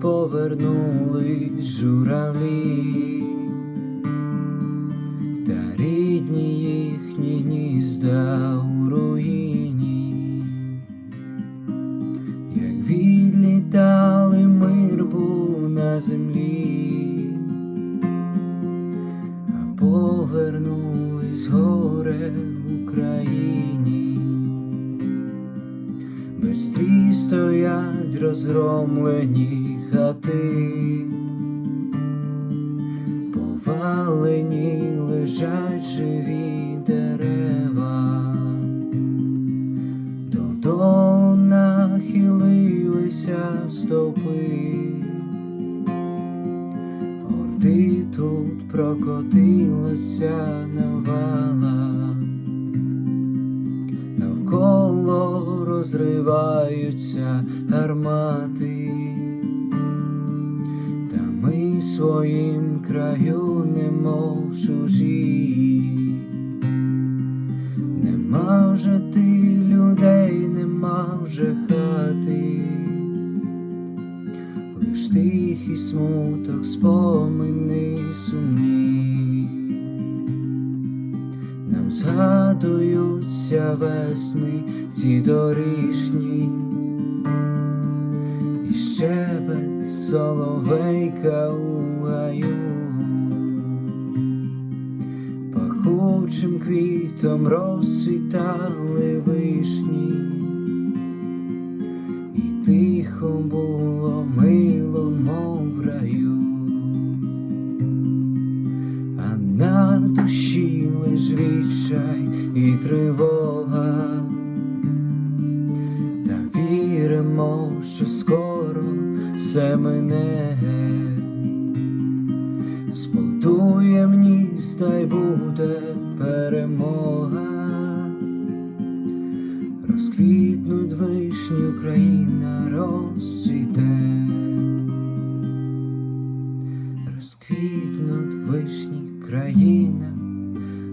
повернулись журавлі, та рідні їхні гнізда у руїні, як відлітали мир був на землі, а повернулись горе в Україні. Бистрі стоять розгромлені хати, повалені лежать живі дерева, додолу нахилилися стовпи, орди тут прокотилася навала. Навколо розриваються гармати, ми своїм краю немов чужі. Нема вже ти людей, нема вже хати, лиш тихий смуток, спомини сумні. Нам згадуються весни ці дорішні, соловейка у гаю, пахучим квітом розцвітали вишні, і тихо було мило, мов раю. А на душі лиш відчай і тривога, та віримо, що скоро все мине, збудуєм гнізда й буде перемога, розквітнуть вишні Україна розцвіте. Розквітнуть вишні країна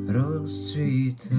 розцвіте.